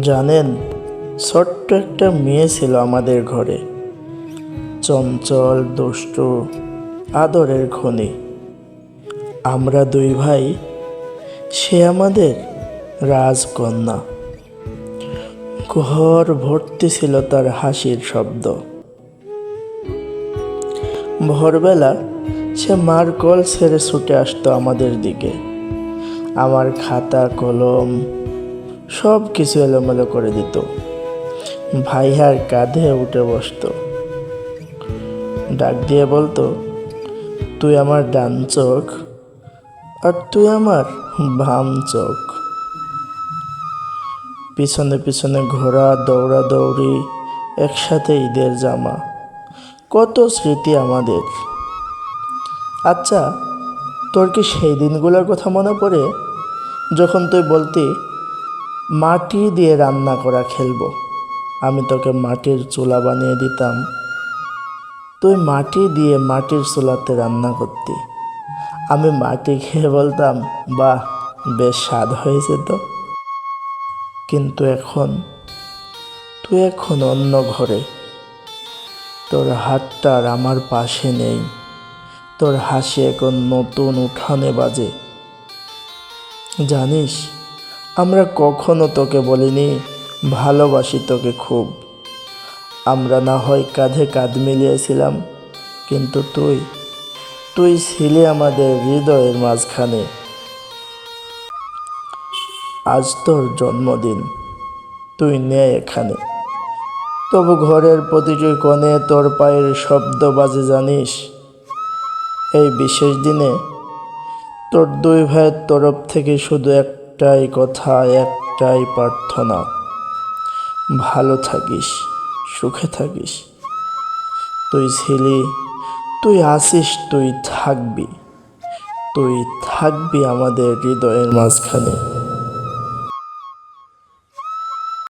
জানেন, ছোট্ট একটা মেয়ে ছিল আমাদের ঘরে। চঞ্চল, দুষ্টু, আদরের খনি। আমরা দুই ভাই, সে আমাদের রাজকন্যা। ঘর ভর্তি ছিল তার হাসির শব্দ। ভোরবেলা সে মার কল ছেড়ে ছুটে আসতো আমাদের দিকে। আমার খাতা, কলম সব কিছু এলোমেলো করে দিত। ভাইহার কাঁধে উঠে বসতো। ডাক দিয়ে বলতো, তুই আমার ডান চোখ আর তুই আমার বাম চোখ। পিছনে পিছনে ঘোরা দৌড়াদৌড়ি একসাথে ঈদের জামা। কত স্মৃতি আমাদের। আচ্ছা তোর কি সেই দিনগুলোর কথা মনে পড়ে? যখন তুই বলতি মাটি দিয়ে রান্না করা খেলব। আমি তোকে মাটির চুলা বানিয়ে দিতাম। তুই মাটি দিয়ে মাটির চুলাতে রান্না করতি। আমি মাটি খেয়ে বলতাম, বাহ, বেশ স্বাদ হয়েছে তো। কিন্তু এখন, তুই এখন অন্য ঘরে। তোর হাতটা আর আমার পাশে নেই। তোর হাসি এখন নতুন উঠানে বাজে। জানিস আমরা কখনো তোকে বলিনি, ভালোবাসি তোকে খুব। আমরা না হয় কাঁধে কাঁধ মিলিয়েছিলাম, কিন্তু তুই তুই ছিলি আমাদের হৃদয়ের মাঝখানে। আজ তোর জন্মদিন, তুই নে এখানে। তবু ঘরের প্রতিটি কোণে তোর পায়ের শব্দ বাজে, জানিস? এই বিশেষ দিনে তোর দুই ভাইয়ের তরফ থেকে শুধু একটাই কথা, একটাই প্রার্থনা। ভালো থাকিস, সুখে থাকিস। তুই ছেলে, তুই আসিস তুই থাকবি। তুই থাকবি আমাদের হৃদয়ের মাঝখানে।